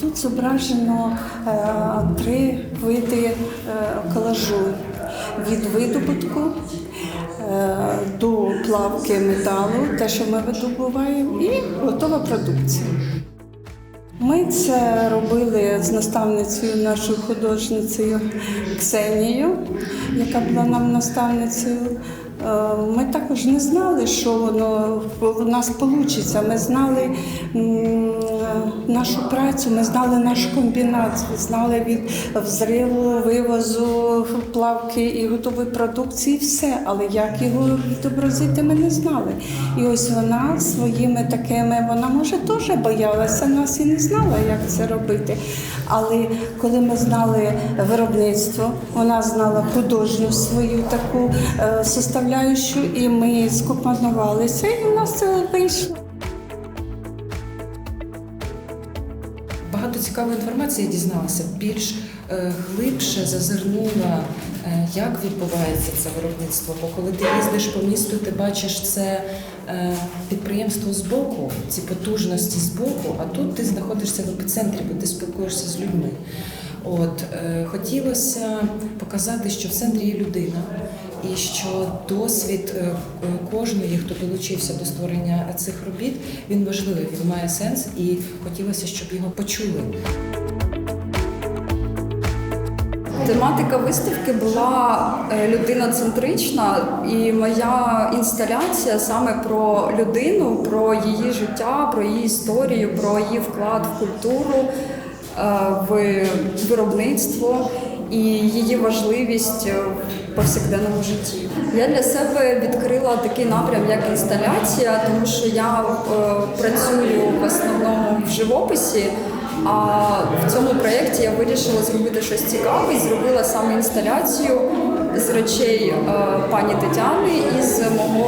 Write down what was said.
Тут зображено е, три види е, колажу від видобутку е, до плавки металу, те, що ми видобуваємо, і готова продукція. Ми це робили з наставницею нашою художницею Ксенією, яка була нам наставницею. Ми також не знали, що воно у нас вийде. Ми знали нашу працю, ми знали наш комбінат, знали від взриву, вивозу, плавки і готової продукції, все. Але як його відобразити, ми не знали. І ось вона своїми такими, вона може теж боялася нас і не знала, як це робити. Але коли ми знали виробництво, вона знала художню свою таку е, составляючу, і ми скомпонувалися, і в нас це вийшло. Багато цікавої інформації дізналася, більш е, глибше зазирнула, е, як відбувається це виробництво. Бо коли ти їздиш по місту, ти бачиш це е, підприємство збоку, ці потужності збоку, а тут ти знаходишся в епіцентрі, бо ти спілкуєшся з людьми. От хотілося показати, що в центрі є людина, і що досвід е, кожної, хто долучився до створення цих робіт, він важливий, він має сенс, і хотілося, щоб його почули. Тематика виставки була е, людиноцентрична, і моя інсталяція саме про людину, про її життя, про її історію, про її вклад в культуру, е, в виробництво і її важливість в повсякденному житті. Я для себе відкрила такий напрям, як інсталяція, тому що я е, працюю в основному в живописі. А в цьому проєкті я вирішила зробити щось цікаве зробила саме інсталяцію з речей е, пані Тетяни із мого